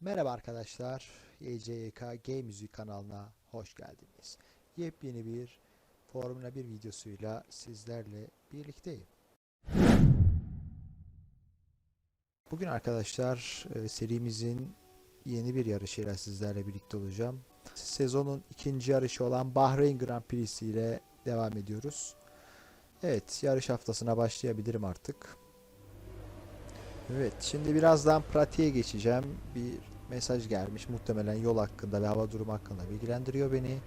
Merhaba arkadaşlar, YCYK Game Müzik kanalına hoş geldiniz. Yepyeni bir Formula 1 videosuyla sizlerle birlikteyim. Bugün arkadaşlar e, serimizin yeni bir yarışıyla sizlerle birlikte olacağım. Sezonun ikinci yarışı olan Bahreyn Grand Prix'si ile devam ediyoruz. Evet, yarış haftasına başlayabilirim artık. Evet, şimdi birazdan pratiğe geçeceğim. Bir mesaj gelmiş. Muhtemelen yol hakkında ve hava durumu hakkında bilgilendiriyor beni.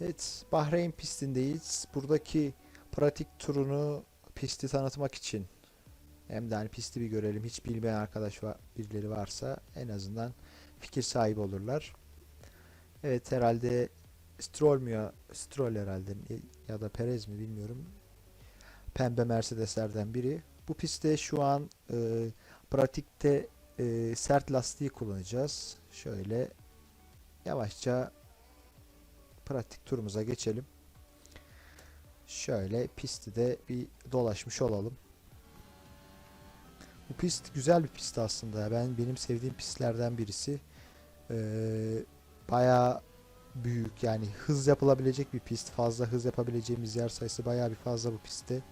Evet, Bahreyn pistindeyiz. Buradaki pratik turunu pisti tanıtmak için hem de hani pisti bir görelim. Hiç bilmeyen arkadaş var, birileri varsa en azından fikir sahibi olurlar. Evet herhalde Stroll mü ya? Stroll herhalde ya da Perez mi bilmiyorum. Pembe Mercedeslerden biri. Bu pistte şu an e, pratikte e, sert lastiği kullanacağız. Şöyle yavaşça pratik turumuza geçelim. Şöyle pisti de bir dolaşmış olalım. Bu pist güzel bir pist aslında. Ben benim sevdiğim pistlerden birisi. Ee, bayağı büyük yani hız yapılabilecek bir pist. Fazla hız yapabileceğimiz yer sayısı bayağı bir fazla bu pistte.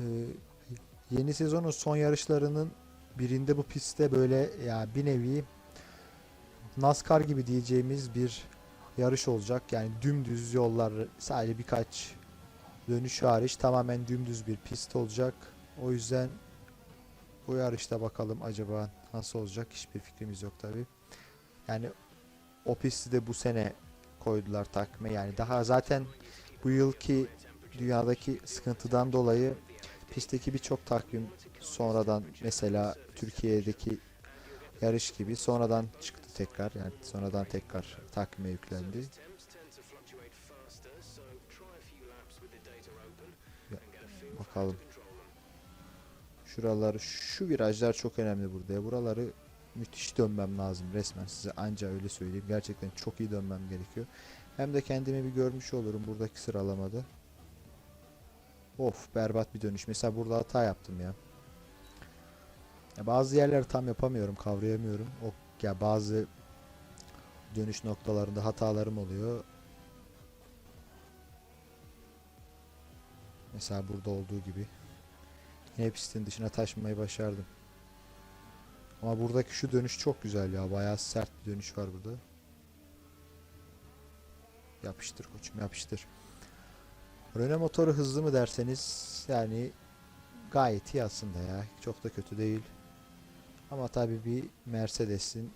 Ee, yeni sezonun son yarışlarının birinde bu pistte böyle ya bir nevi NASCAR gibi diyeceğimiz bir yarış olacak. Yani dümdüz yollar sadece birkaç dönüş hariç tamamen dümdüz bir pist olacak. O yüzden bu yarışta bakalım acaba nasıl olacak hiçbir fikrimiz yok tabi. Yani o pisti de bu sene koydular takma yani daha zaten bu yılki dünyadaki sıkıntıdan dolayı pistteki birçok takvim sonradan mesela Türkiye'deki yarış gibi sonradan çıktı tekrar yani sonradan tekrar takvime yüklendi. Ya, Bakalım. Şuraları, şu virajlar çok önemli burada. ya. Buraları müthiş dönmem lazım resmen size anca öyle söyleyeyim. Gerçekten çok iyi dönmem gerekiyor. Hem de kendimi bir görmüş olurum buradaki sıralamada. Of berbat bir dönüş. Mesela burada hata yaptım ya. ya bazı yerleri tam yapamıyorum, kavrayamıyorum. O ya bazı dönüş noktalarında hatalarım oluyor. Mesela burada olduğu gibi. Yine pistin dışına taşımayı başardım. Ama buradaki şu dönüş çok güzel ya. Bayağı sert bir dönüş var burada. Yapıştır koçum yapıştır. Renault motoru hızlı mı derseniz yani gayet iyi aslında ya. Çok da kötü değil. Ama tabii bir Mercedes'in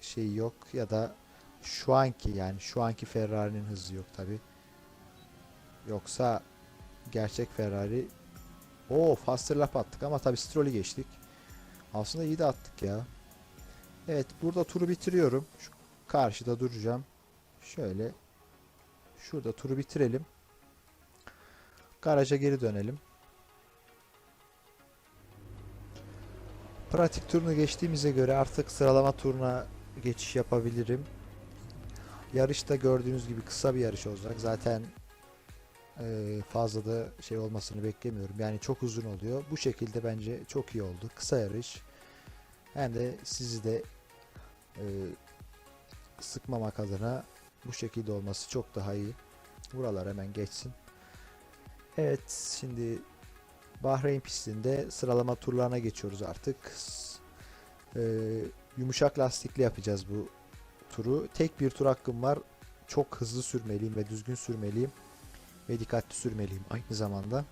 şeyi yok ya da şu anki yani şu anki Ferrari'nin hızı yok tabii. Yoksa gerçek Ferrari o faster lap attık ama tabii Stroll'ü geçtik. Aslında iyi de attık ya. Evet burada turu bitiriyorum. Şu karşıda duracağım. Şöyle şurada turu bitirelim. Garaja geri dönelim. Pratik turunu geçtiğimize göre artık sıralama turuna geçiş yapabilirim. Yarışta gördüğünüz gibi kısa bir yarış olacak. Zaten fazla da şey olmasını beklemiyorum. Yani çok uzun oluyor. Bu şekilde bence çok iyi oldu. Kısa yarış. Hem de sizi de e, sıkmamak adına bu şekilde olması çok daha iyi. Buralar hemen geçsin. Evet şimdi Bahreyn pistinde sıralama turlarına geçiyoruz artık. E, yumuşak lastikli yapacağız bu turu. Tek bir tur hakkım var. Çok hızlı sürmeliyim ve düzgün sürmeliyim ve dikkatli sürmeliyim aynı zamanda.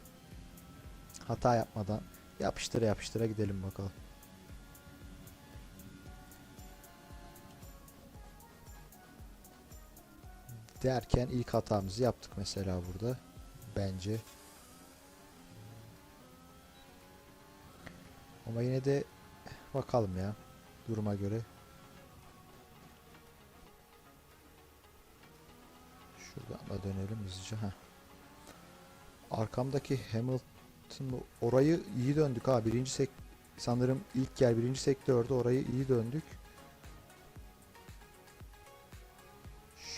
Hata yapmadan yapıştıra yapıştıra gidelim bakalım. Derken ilk hatamızı yaptık mesela burada. Bence. Ama yine de bakalım ya duruma göre. Şuradan da dönelim hızlıca. Heh. Arkamdaki Hamilton orayı iyi döndük ha. Birinci sek sanırım ilk yer birinci sektörde orayı iyi döndük.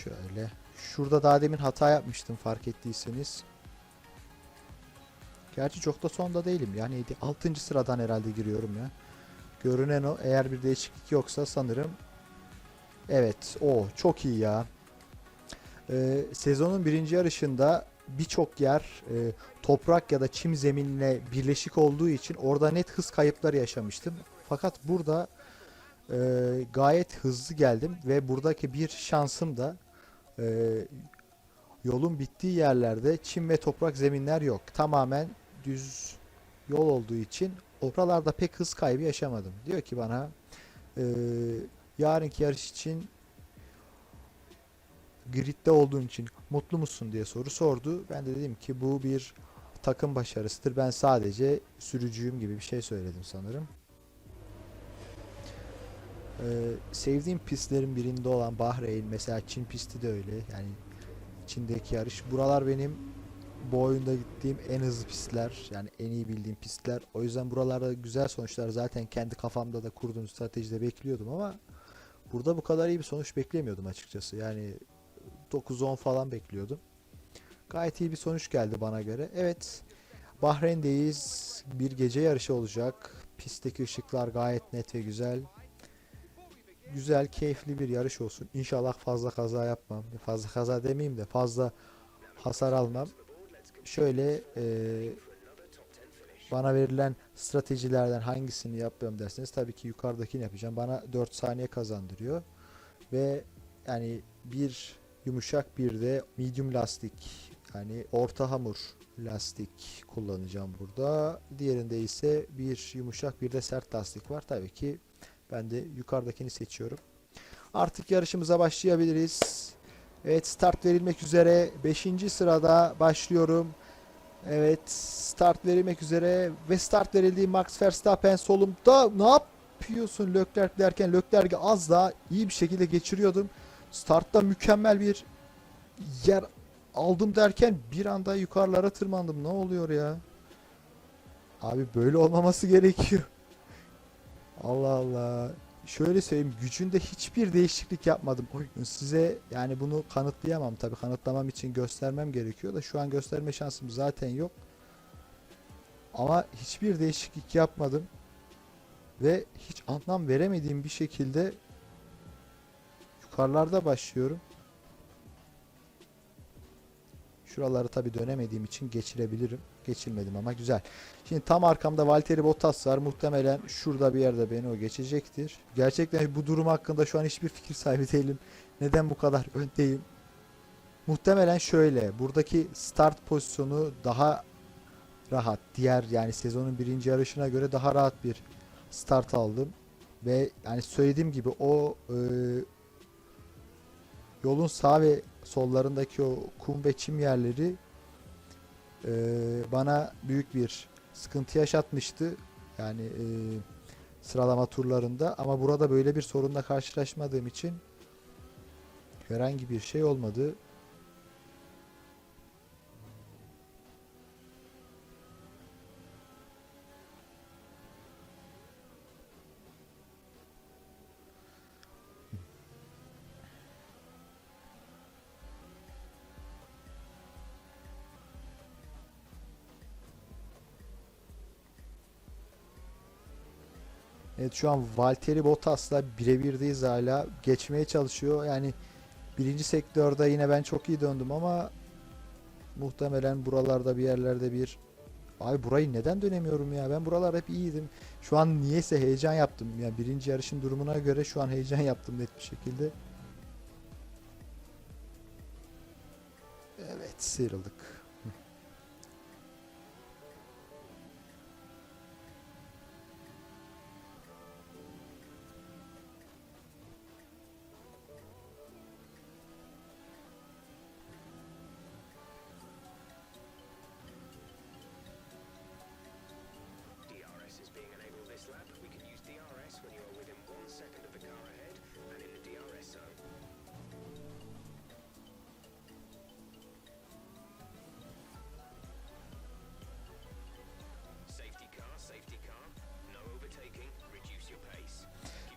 Şöyle Şurada daha demin hata yapmıştım fark ettiyseniz. Gerçi çok da sonda değilim. Yani 6. sıradan herhalde giriyorum ya. Görünen o. Eğer bir değişiklik yoksa sanırım. Evet. O çok iyi ya. Ee, sezonun birinci yarışında birçok yer e, toprak ya da çim zeminle birleşik olduğu için orada net hız kayıpları yaşamıştım. Fakat burada e, gayet hızlı geldim ve buradaki bir şansım da e, yolun bittiği yerlerde çim ve toprak zeminler yok. Tamamen düz yol olduğu için oralarda pek hız kaybı yaşamadım. Diyor ki bana e, yarınki yarış için gridde olduğun için mutlu musun diye soru sordu. Ben de dedim ki bu bir takım başarısıdır. Ben sadece sürücüyüm gibi bir şey söyledim sanırım. Ee, sevdiğim pistlerin birinde olan Bahreyn mesela Çin pisti de öyle. Yani Çin'deki yarış. Buralar benim bu oyunda gittiğim en hızlı pistler. Yani en iyi bildiğim pistler. O yüzden buralarda güzel sonuçlar zaten kendi kafamda da kurduğum stratejide bekliyordum ama burada bu kadar iyi bir sonuç beklemiyordum açıkçası. Yani 9-10 falan bekliyordum. Gayet iyi bir sonuç geldi bana göre. Evet. Bahreyn'deyiz. Bir gece yarışı olacak. Pistteki ışıklar gayet net ve güzel. Güzel, keyifli bir yarış olsun. İnşallah fazla kaza yapmam. Fazla kaza demeyeyim de fazla hasar almam. Şöyle eee, bana verilen stratejilerden hangisini yapıyorum derseniz tabii ki yukarıdakini yapacağım. Bana 4 saniye kazandırıyor. Ve yani bir yumuşak bir de medium lastik yani orta hamur lastik kullanacağım burada. Diğerinde ise bir yumuşak bir de sert lastik var. Tabii ki ben de yukarıdakini seçiyorum. Artık yarışımıza başlayabiliriz. Evet start verilmek üzere. 5. sırada başlıyorum. Evet start verilmek üzere ve start verildiği Max Verstappen solumda ne yapıyorsun Leclerc derken Leclerc'i az daha iyi bir şekilde geçiriyordum. Startta mükemmel bir yer aldım derken bir anda yukarılara tırmandım. Ne oluyor ya? Abi böyle olmaması gerekiyor. Allah Allah. Şöyle söyleyeyim gücünde hiçbir değişiklik yapmadım. Size yani bunu kanıtlayamam tabii kanıtlamam için göstermem gerekiyor da şu an gösterme şansım zaten yok. Ama hiçbir değişiklik yapmadım ve hiç anlam veremediğim bir şekilde yukarılarda başlıyorum. Şuraları tabii dönemediğim için geçirebilirim. Geçilmedim ama güzel. Şimdi tam arkamda Valtteri Bottas var. Muhtemelen şurada bir yerde beni o geçecektir. Gerçekten bu durum hakkında şu an hiçbir fikir sahibi değilim. Neden bu kadar öndeyim? Muhtemelen şöyle. Buradaki start pozisyonu daha rahat. Diğer yani sezonun birinci yarışına göre daha rahat bir start aldım. Ve yani söylediğim gibi o e, yolun sağ ve sollarındaki o kum ve çim yerleri e, bana büyük bir sıkıntı yaşatmıştı. Yani e, sıralama turlarında ama burada böyle bir sorunla karşılaşmadığım için herhangi bir şey olmadı. Evet şu an Valtteri Bottas'la birebirdeyiz hala. Geçmeye çalışıyor. Yani birinci sektörde yine ben çok iyi döndüm ama muhtemelen buralarda bir yerlerde bir Ay burayı neden dönemiyorum ya? Ben buralar hep iyiydim. Şu an niyeyse heyecan yaptım. Yani birinci yarışın durumuna göre şu an heyecan yaptım net bir şekilde. Evet sıyrıldık.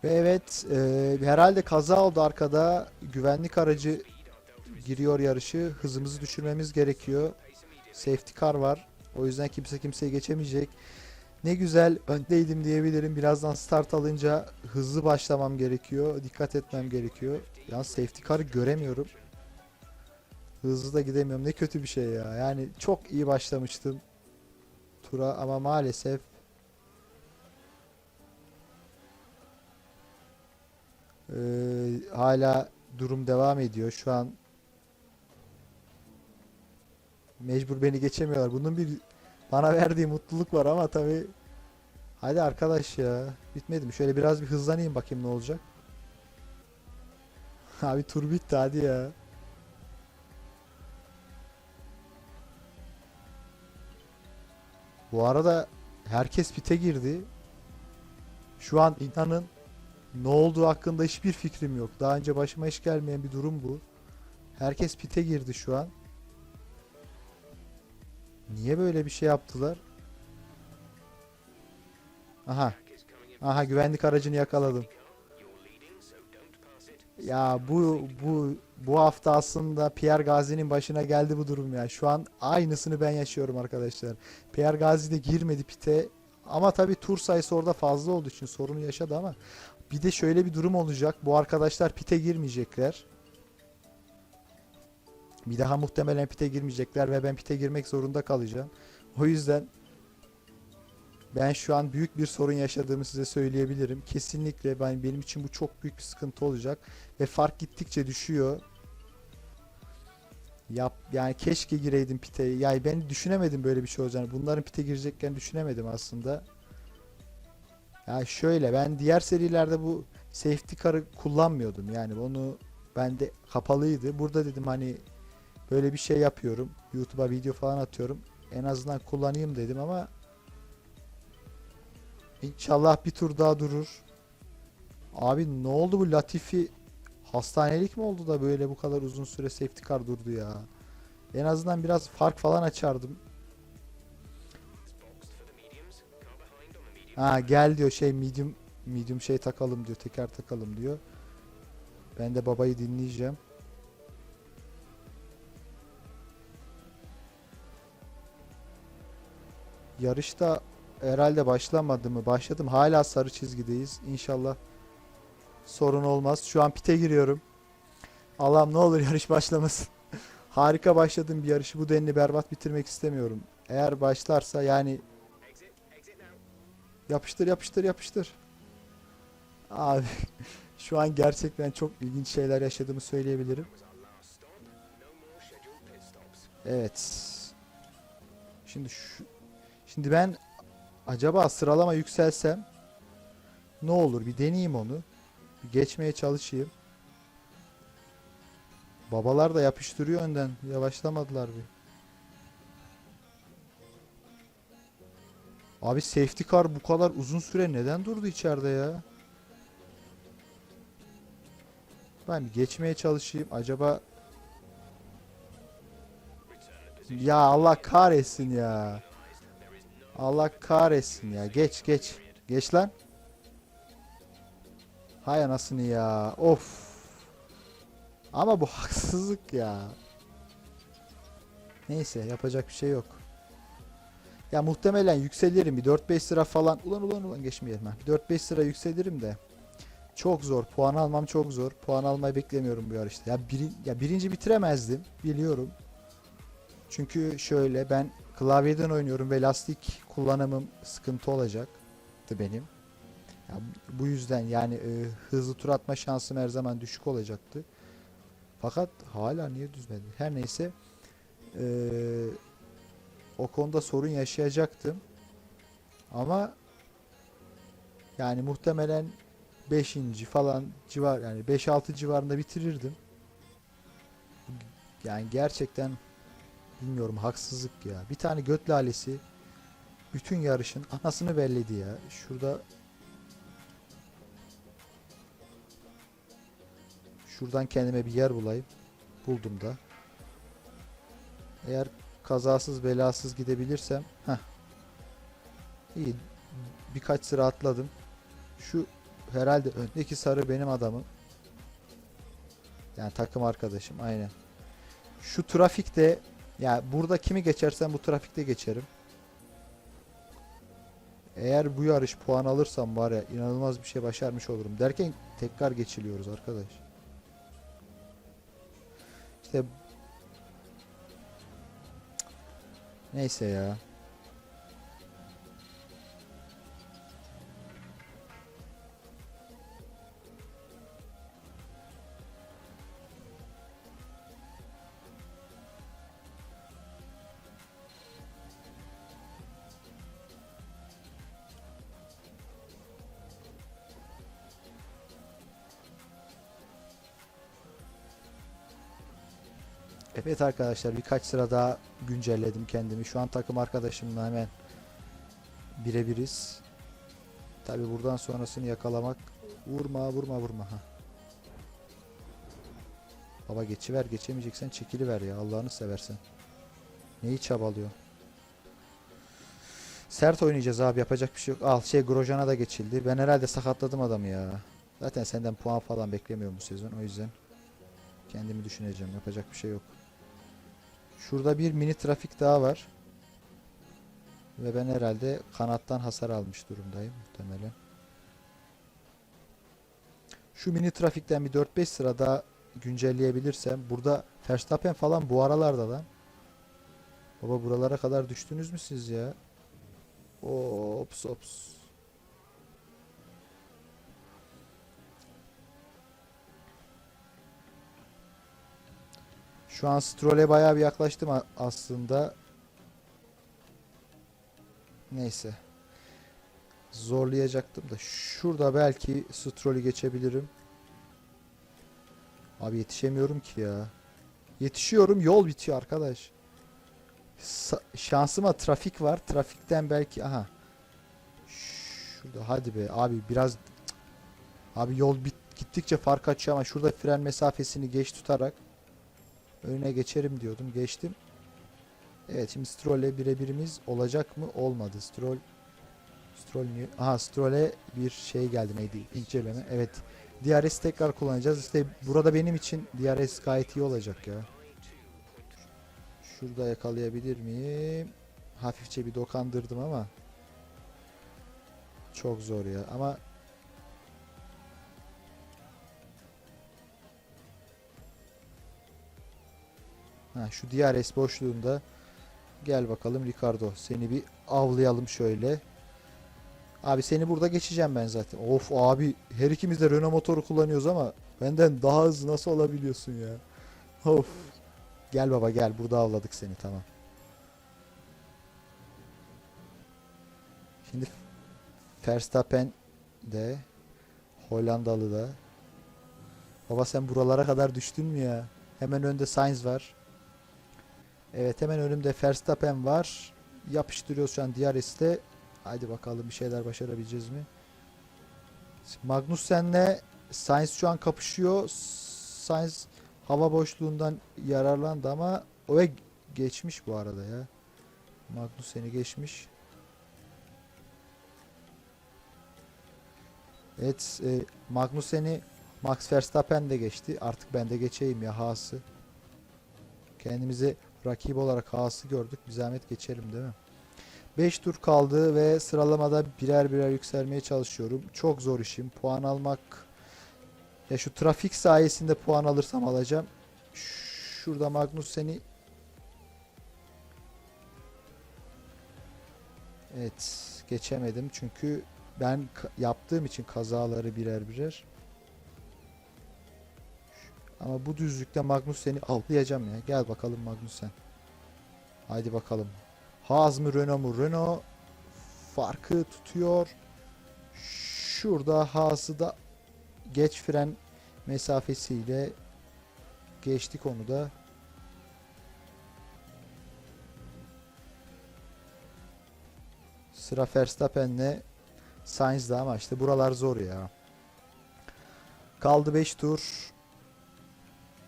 Ve evet e, herhalde kaza oldu arkada. Güvenlik aracı giriyor yarışı. Hızımızı düşürmemiz gerekiyor. Safety car var. O yüzden kimse kimseyi geçemeyecek. Ne güzel öndeydim diyebilirim. Birazdan start alınca hızlı başlamam gerekiyor. Dikkat etmem gerekiyor. Yalnız safety car'ı göremiyorum. Hızlı da gidemiyorum. Ne kötü bir şey ya. Yani çok iyi başlamıştım tura ama maalesef eee, hala durum devam ediyor. Şu an mecbur beni geçemiyorlar. Bunun bir bana verdiği mutluluk var ama tabii hadi arkadaş ya bitmedi mi? Şöyle biraz bir hızlanayım bakayım ne olacak. Abi tur bitti hadi ya. Bu arada herkes pite girdi. Şu an inanın ne olduğu hakkında hiçbir fikrim yok. Daha önce başıma hiç gelmeyen bir durum bu. Herkes pite girdi şu an. Niye böyle bir şey yaptılar? Aha. Aha güvenlik aracını yakaladım. Ya bu bu bu hafta aslında Pierre Gazi'nin başına geldi bu durum ya. Şu an aynısını ben yaşıyorum arkadaşlar. Pierre Gazi de girmedi pite. Ama tabii tur sayısı orada fazla olduğu için sorunu yaşadı ama bir de şöyle bir durum olacak. Bu arkadaşlar pite girmeyecekler. Bir daha muhtemelen pite girmeyecekler ve ben pite girmek zorunda kalacağım. O yüzden ben şu an büyük bir sorun yaşadığımı size söyleyebilirim. Kesinlikle ben benim için bu çok büyük bir sıkıntı olacak ve fark gittikçe düşüyor. Yap yani keşke gireydim pite. Yani ben düşünemedim böyle bir şey olacağını. Bunların pite girecekken düşünemedim aslında. Yani şöyle ben diğer serilerde bu safety car'ı kullanmıyordum. Yani onu bende kapalıydı. Burada dedim hani böyle bir şey yapıyorum. YouTube'a video falan atıyorum. En azından kullanayım dedim ama İnşallah bir tur daha durur. Abi ne oldu bu Latifi hastanelik mi oldu da böyle bu kadar uzun süre safety car durdu ya. En azından biraz fark falan açardım. Ha gel diyor şey medium medium şey takalım diyor teker takalım diyor. Ben de babayı dinleyeceğim. Yarışta herhalde başlamadı mı? Başladım. Hala sarı çizgideyiz. İnşallah sorun olmaz. Şu an pite giriyorum. Allah'ım ne olur yarış başlamasın. Harika başladım bir yarışı. Bu denli berbat bitirmek istemiyorum. Eğer başlarsa yani yapıştır yapıştır yapıştır. Abi şu an gerçekten çok ilginç şeyler yaşadığımı söyleyebilirim. Evet. Şimdi şu Şimdi ben acaba sıralama yükselsem ne olur bir deneyeyim onu. Bir geçmeye çalışayım. Babalar da yapıştırıyor önden. Yavaşlamadılar bir. Abi safety car bu kadar uzun süre neden durdu içeride ya? Ben geçmeye çalışayım. Acaba Ya Allah kahretsin ya. Allah kahretsin ya. Geç geç. Geç lan. Hay anasını ya. Of. Ama bu haksızlık ya. Neyse yapacak bir şey yok. Ya muhtemelen yükselirim bir 4-5 sıra falan. Ulan ulan ulan geçmeyelim. Bir 4-5 sıra yükselirim de. Çok zor. Puan almam çok zor. Puan almayı beklemiyorum bu yarışta. Ya, biri, ya birinci bitiremezdim. Biliyorum. Çünkü şöyle ben klavyeden oynuyorum ve lastik kullanımım sıkıntı olacaktı benim. Ya bu yüzden yani e, hızlı tur atma şansım her zaman düşük olacaktı. Fakat hala niye düzmedi? Her neyse e, o konuda sorun yaşayacaktım. Ama yani muhtemelen 5. falan civar yani 5-6 civarında bitirirdim. Yani gerçekten Bilmiyorum haksızlık ya. Bir tane göt lalesi bütün yarışın anasını belledi ya. Şurada Şuradan kendime bir yer bulayım. Buldum da. Eğer kazasız belasız gidebilirsem heh. İyi. Birkaç sıra atladım. Şu herhalde öndeki sarı benim adamım. Yani takım arkadaşım aynen. Şu trafikte ya burada kimi geçersem bu trafikte geçerim. Eğer bu yarış puan alırsam var ya inanılmaz bir şey başarmış olurum. Derken tekrar geçiliyoruz arkadaş. İşte Neyse ya. Evet arkadaşlar birkaç sıra daha güncelledim kendimi. Şu an takım arkadaşımla hemen birebiriz. Tabi buradan sonrasını yakalamak vurma vurma vurma ha. Baba geçiver geçemeyeceksen çekiliver ya Allah'ını seversen. Neyi çabalıyor? Sert oynayacağız abi yapacak bir şey yok. Al şey Grosjean'a da geçildi. Ben herhalde sakatladım adamı ya. Zaten senden puan falan beklemiyorum bu sezon o yüzden. Kendimi düşüneceğim yapacak bir şey yok. Şurada bir mini trafik daha var. Ve ben herhalde kanattan hasar almış durumdayım muhtemelen. Şu mini trafikten bir 4-5 sıra daha güncelleyebilirsem. Burada Verstappen falan bu aralarda lan. Baba buralara kadar düştünüz mü siz ya? Ops ops. Şu an Stroll'e bayağı bir yaklaştım aslında. Neyse. Zorlayacaktım da şurada belki Stroll'ü geçebilirim. Abi yetişemiyorum ki ya. Yetişiyorum yol bitiyor arkadaş. Sa- şansıma trafik var. Trafikten belki aha. Şurada hadi be abi biraz abi yol bit gittikçe fark açıyor ama şurada fren mesafesini geç tutarak önüne geçerim diyordum. Geçtim. Evet şimdi Stroll'e birebirimiz olacak mı? Olmadı. Stroll Stroll niye? Aha Stroll'e bir şey geldi neydi? İnceleme. Evet. DRS tekrar kullanacağız. İşte burada benim için DRS gayet iyi olacak ya. Şurada yakalayabilir miyim? Hafifçe bir dokandırdım ama çok zor ya. Ama Ha, şu DRS boşluğunda gel bakalım Ricardo. Seni bir avlayalım şöyle. Abi seni burada geçeceğim ben zaten. Of abi her ikimiz de Renault motoru kullanıyoruz ama benden daha hızlı nasıl olabiliyorsun ya? Of. Gel baba gel burada avladık seni tamam. Şimdi Verstappen de Hollandalı da. Baba sen buralara kadar düştün mü ya? Hemen önde Sainz var. Evet hemen önümde Verstappen var. Yapıştırıyoruz şu an DRS'te. Haydi bakalım bir şeyler başarabileceğiz mi? Magnussen'le Sainz şu an kapışıyor. Sainz hava boşluğundan yararlandı ama o geçmiş bu arada ya. Magnussen'i geçmiş. Evet, e, Magnussen'i Max Verstappen de geçti. Artık ben de geçeyim ya Haas'ı. Kendimizi rakip olarak Haas'ı gördük. Bir zahmet geçelim değil mi? 5 tur kaldı ve sıralamada birer birer yükselmeye çalışıyorum. Çok zor işim. Puan almak ya şu trafik sayesinde puan alırsam alacağım. Şurada Magnussen'i Evet, geçemedim çünkü ben yaptığım için kazaları birer birer. Ama bu düzlükte Magnussen'i avlayacağım ya. Gel bakalım Magnussen. Haydi bakalım. Haas mı Renault mu? Renault farkı tutuyor. Şurada Haas'ı da geç fren mesafesiyle geçtik onu da. Sıra Verstappen'le Sainz'da ama işte buralar zor ya. Kaldı 5 tur.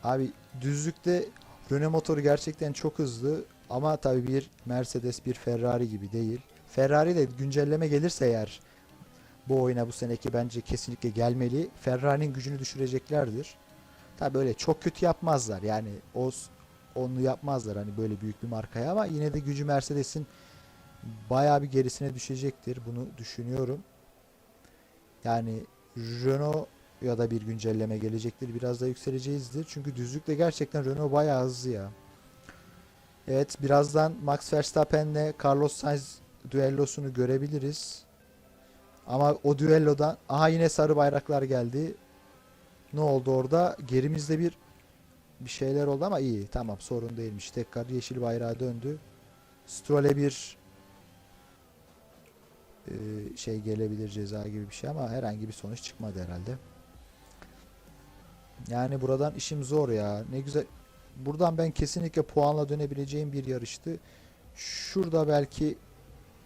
Abi düzlükte Renault motoru gerçekten çok hızlı ama tabii bir Mercedes bir Ferrari gibi değil. Ferrari de güncelleme gelirse eğer bu oyuna bu seneki bence kesinlikle gelmeli. Ferrari'nin gücünü düşüreceklerdir. Tabii öyle çok kötü yapmazlar. Yani o onu yapmazlar hani böyle büyük bir markaya ama yine de gücü Mercedes'in bayağı bir gerisine düşecektir. Bunu düşünüyorum. Yani Renault ya da bir güncelleme gelecektir. Biraz da yükseleceğizdir. Çünkü düzlükte gerçekten Renault bayağı hızlı ya. Evet birazdan Max Verstappen'le Carlos Sainz düellosunu görebiliriz. Ama o düellodan aha yine sarı bayraklar geldi. Ne oldu orada? Gerimizde bir bir şeyler oldu ama iyi. Tamam sorun değilmiş. Tekrar yeşil bayrağa döndü. Stroll'e bir e, şey gelebilir ceza gibi bir şey ama herhangi bir sonuç çıkmadı herhalde. Yani buradan işim zor ya. Ne güzel. Buradan ben kesinlikle puanla dönebileceğim bir yarıştı. Şurada belki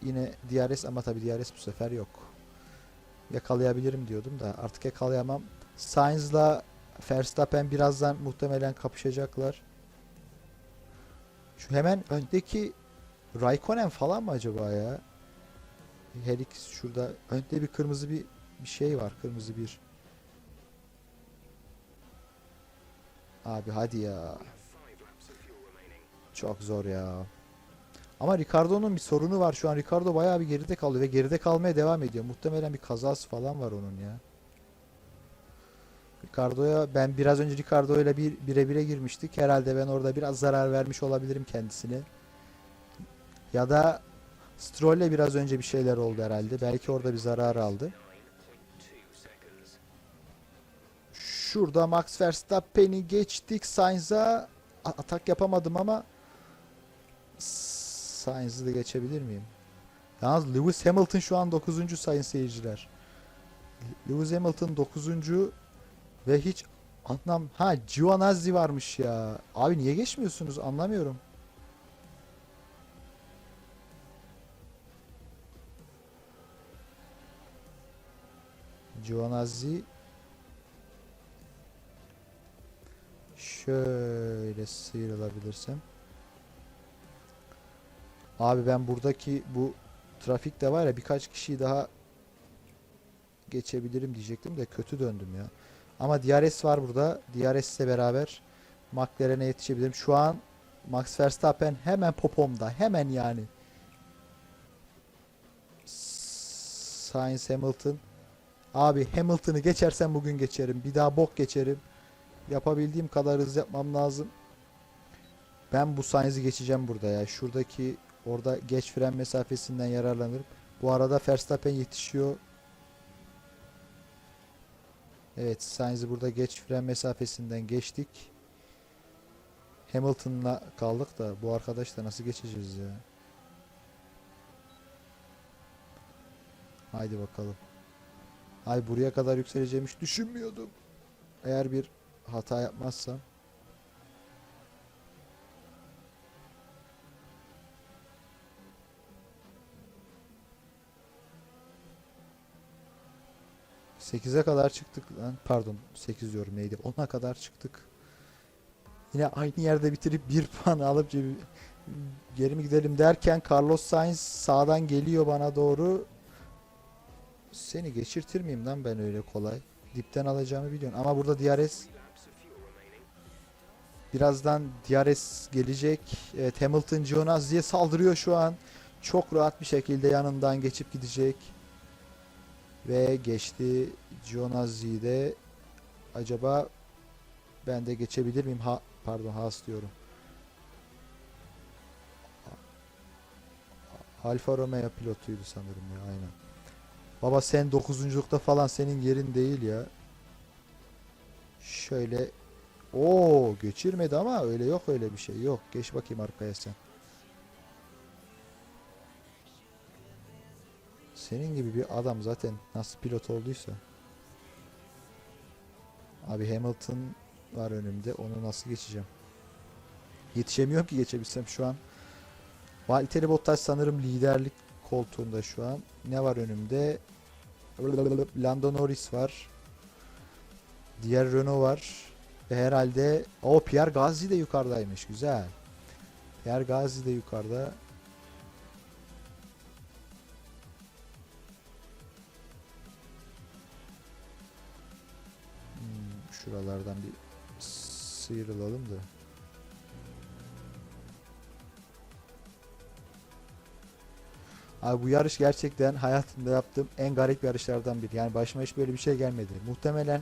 yine DRS ama tabii DRS bu sefer yok. Yakalayabilirim diyordum da artık yakalayamam. Sainz'la Verstappen birazdan muhtemelen kapışacaklar. Şu hemen öndeki Raikkonen falan mı acaba ya? Her ikisi şurada önde bir kırmızı bir bir şey var. Kırmızı bir. Abi hadi ya. Çok zor ya. Ama Ricardo'nun bir sorunu var. Şu an Ricardo bayağı bir geride kalıyor ve geride kalmaya devam ediyor. Muhtemelen bir kazası falan var onun ya. Ricardo'ya ben biraz önce Ricardo ile bir bire bire girmiştik. Herhalde ben orada biraz zarar vermiş olabilirim kendisine. Ya da Stroll'le biraz önce bir şeyler oldu herhalde. Belki orada bir zarar aldı. Şurada Max Verstappen'i geçtik. Sainz'a atak yapamadım ama Sainz'ı da geçebilir miyim? Yalnız Lewis Hamilton şu an 9. sayın seyirciler. Lewis Hamilton 9. ve hiç anlam ha Giovinazzi varmış ya. Abi niye geçmiyorsunuz anlamıyorum. Giovinazzi Şöyle sıyrılabilirsem. Abi ben buradaki bu trafikte var ya birkaç kişiyi daha geçebilirim diyecektim de kötü döndüm ya. Ama DRS var burada. DRS ile beraber McLaren'e yetişebilirim. Şu an Max Verstappen hemen popomda. Hemen yani. Sainz Hamilton. Abi Hamilton'ı geçersem bugün geçerim. Bir daha bok geçerim. Yapabildiğim kadar hız yapmam lazım. Ben bu Sainz'i geçeceğim burada ya. Şuradaki orada geç fren mesafesinden yararlanırım. Bu arada Verstappen yetişiyor. Evet Sainz'i burada geç fren mesafesinden geçtik. Hamilton'la kaldık da bu arkadaşla nasıl geçeceğiz ya? Haydi bakalım. Ay buraya kadar yükseleceğimi hiç düşünmüyordum. Eğer bir hata yapmazsam. Sekize kadar çıktık lan. Pardon 8 diyorum neydi? 10'a kadar çıktık. Yine aynı yerde bitirip bir puan alıp geri mi gidelim derken Carlos Sainz sağdan geliyor bana doğru. Seni geçirtir miyim lan ben öyle kolay? Dipten alacağımı biliyorsun. Ama burada DRS Birazdan DRS gelecek. Evet Hamilton Giovinazzi'ye saldırıyor şu an. Çok rahat bir şekilde yanından geçip gidecek. Ve geçti Giovinazzi'yi de. Acaba ben de geçebilir miyim? Ha, pardon Haas diyorum. Alfa Romeo pilotuydu sanırım ya aynen. Baba sen dokuzunculukta falan senin yerin değil ya. Şöyle Oo geçirmedi ama öyle yok öyle bir şey yok. Geç bakayım arkaya sen. Senin gibi bir adam zaten nasıl pilot olduysa. Abi Hamilton var önümde. Onu nasıl geçeceğim? Yetişemiyorum ki geçebilsem şu an. Valtteri Bottas sanırım liderlik koltuğunda şu an. Ne var önümde? Lando Norris var. Diğer Renault var. Ve herhalde o Pierre Gazi de yukarıdaymış. Güzel. Pierre Gazi de yukarıda. Hmm, şuralardan bir sıyrılalım da. Abi bu yarış gerçekten hayatımda yaptığım en garip yarışlardan biri. Yani başıma hiç böyle bir şey gelmedi. Muhtemelen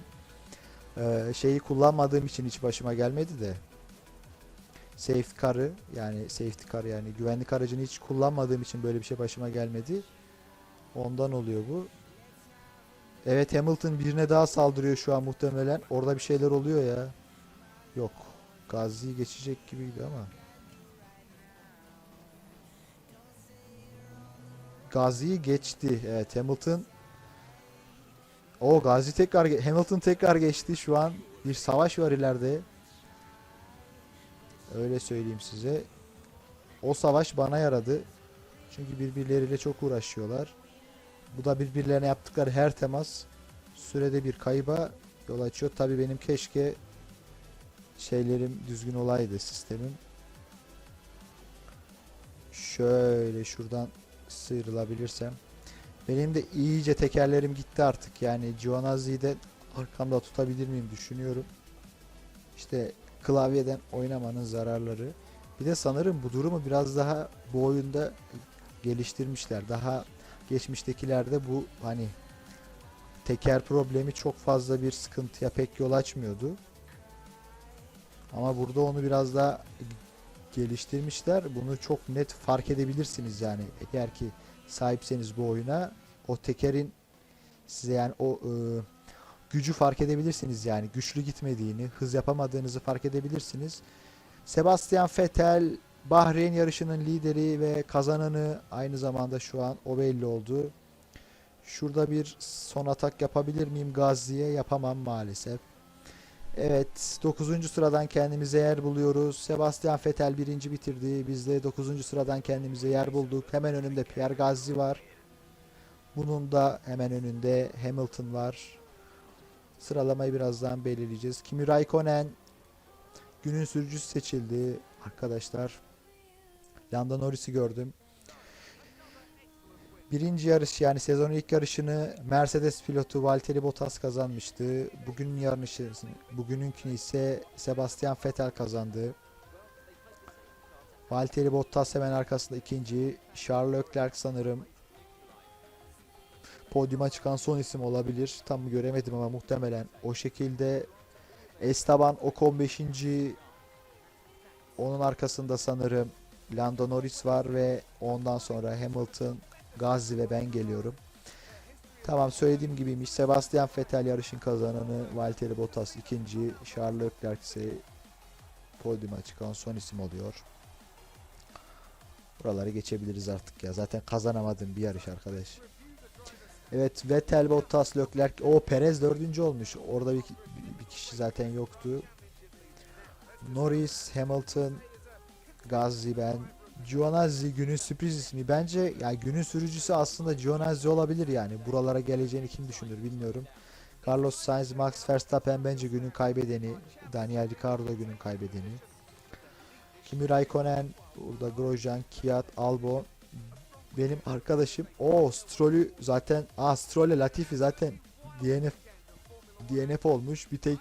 e, şeyi kullanmadığım için hiç başıma gelmedi de. Safety car'ı yani safety car yani güvenlik aracını hiç kullanmadığım için böyle bir şey başıma gelmedi. Ondan oluyor bu. Evet Hamilton birine daha saldırıyor şu an muhtemelen. Orada bir şeyler oluyor ya. Yok. Gazi'yi geçecek gibiydi ama. Gazi'yi geçti. Evet Hamilton. O Gazi tekrar Hamilton tekrar geçti. Şu an bir savaş var ileride. Öyle söyleyeyim size. O savaş bana yaradı. Çünkü birbirleriyle çok uğraşıyorlar. Bu da birbirlerine yaptıkları her temas sürede bir kayba yol açıyor. Tabii benim keşke şeylerim düzgün olaydı sistemim. Şöyle şuradan sıyrılabilirsem. Benim de iyice tekerlerim gitti artık. Yani Giovinazzi'yi de arkamda tutabilir miyim düşünüyorum. İşte klavyeden oynamanın zararları. Bir de sanırım bu durumu biraz daha bu oyunda geliştirmişler. Daha geçmiştekilerde bu hani teker problemi çok fazla bir sıkıntıya pek yol açmıyordu. Ama burada onu biraz daha geliştirmişler. Bunu çok net fark edebilirsiniz yani. Eğer ki sahipseniz bu oyuna o tekerin size yani o e, gücü fark edebilirsiniz yani. Güçlü gitmediğini, hız yapamadığınızı fark edebilirsiniz. Sebastian Vettel Bahreyn yarışının lideri ve kazananı aynı zamanda şu an o belli oldu. Şurada bir son atak yapabilir miyim Gazi'ye? Yapamam maalesef. Evet 9. sıradan kendimize yer buluyoruz. Sebastian Vettel birinci bitirdi. Biz de 9. sıradan kendimize yer bulduk. Hemen önümde Pierre Gasly var. Bunun da hemen önünde Hamilton var. Sıralamayı birazdan belirleyeceğiz. Kimi Raikkonen günün sürücüsü seçildi arkadaşlar. Lando Norris'i gördüm. Birinci yarış yani sezonun ilk yarışını Mercedes pilotu Valtteri Bottas kazanmıştı. Bugünün yarışı, bugününkini ise Sebastian Vettel kazandı. Valtteri Bottas hemen arkasında ikinci. Charles Leclerc sanırım podyuma çıkan son isim olabilir. Tam göremedim ama muhtemelen o şekilde Esteban Ocon 5. Onun arkasında sanırım Lando Norris var ve ondan sonra Hamilton, Gasly ve ben geliyorum. Tamam söylediğim gibiymiş. Sebastian Vettel yarışın kazananı, Valtteri Bottas ikinci, Charles Leclerc ise podyuma çıkan son isim oluyor. Buraları geçebiliriz artık ya. Zaten kazanamadığım bir yarış arkadaş. Evet Vettel, Bottas, Leclerc. O Perez dördüncü olmuş. Orada bir, bir kişi zaten yoktu. Norris, Hamilton, Gasly ben. Giovinazzi günün sürpriz ismi. Bence ya günün sürücüsü aslında Giovinazzi olabilir yani. Buralara geleceğini kim düşünür bilmiyorum. Carlos Sainz, Max Verstappen bence günün kaybedeni. Daniel Ricciardo günün kaybedeni. Kimi Raikkonen, burada Grosjean, Kiat, Albon. Benim arkadaşım. O Stroll'ü zaten Aa Stroll'e Latifi zaten DNF DNF olmuş. Bir tek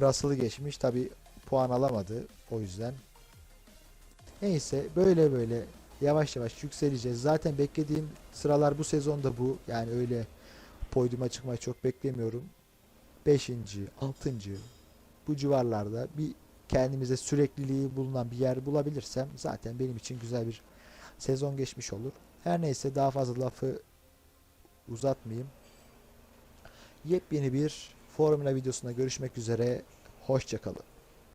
Russell'ı geçmiş. Tabi puan alamadı o yüzden. Neyse böyle böyle yavaş yavaş yükseleceğiz. Zaten beklediğim sıralar bu sezonda bu. Yani öyle podyuma çıkmayı çok beklemiyorum. 5. 6. bu civarlarda bir kendimize sürekliliği bulunan bir yer bulabilirsem zaten benim için güzel bir sezon geçmiş olur. Her neyse daha fazla lafı uzatmayayım. Yepyeni bir Formula videosunda görüşmek üzere. Hoşçakalın.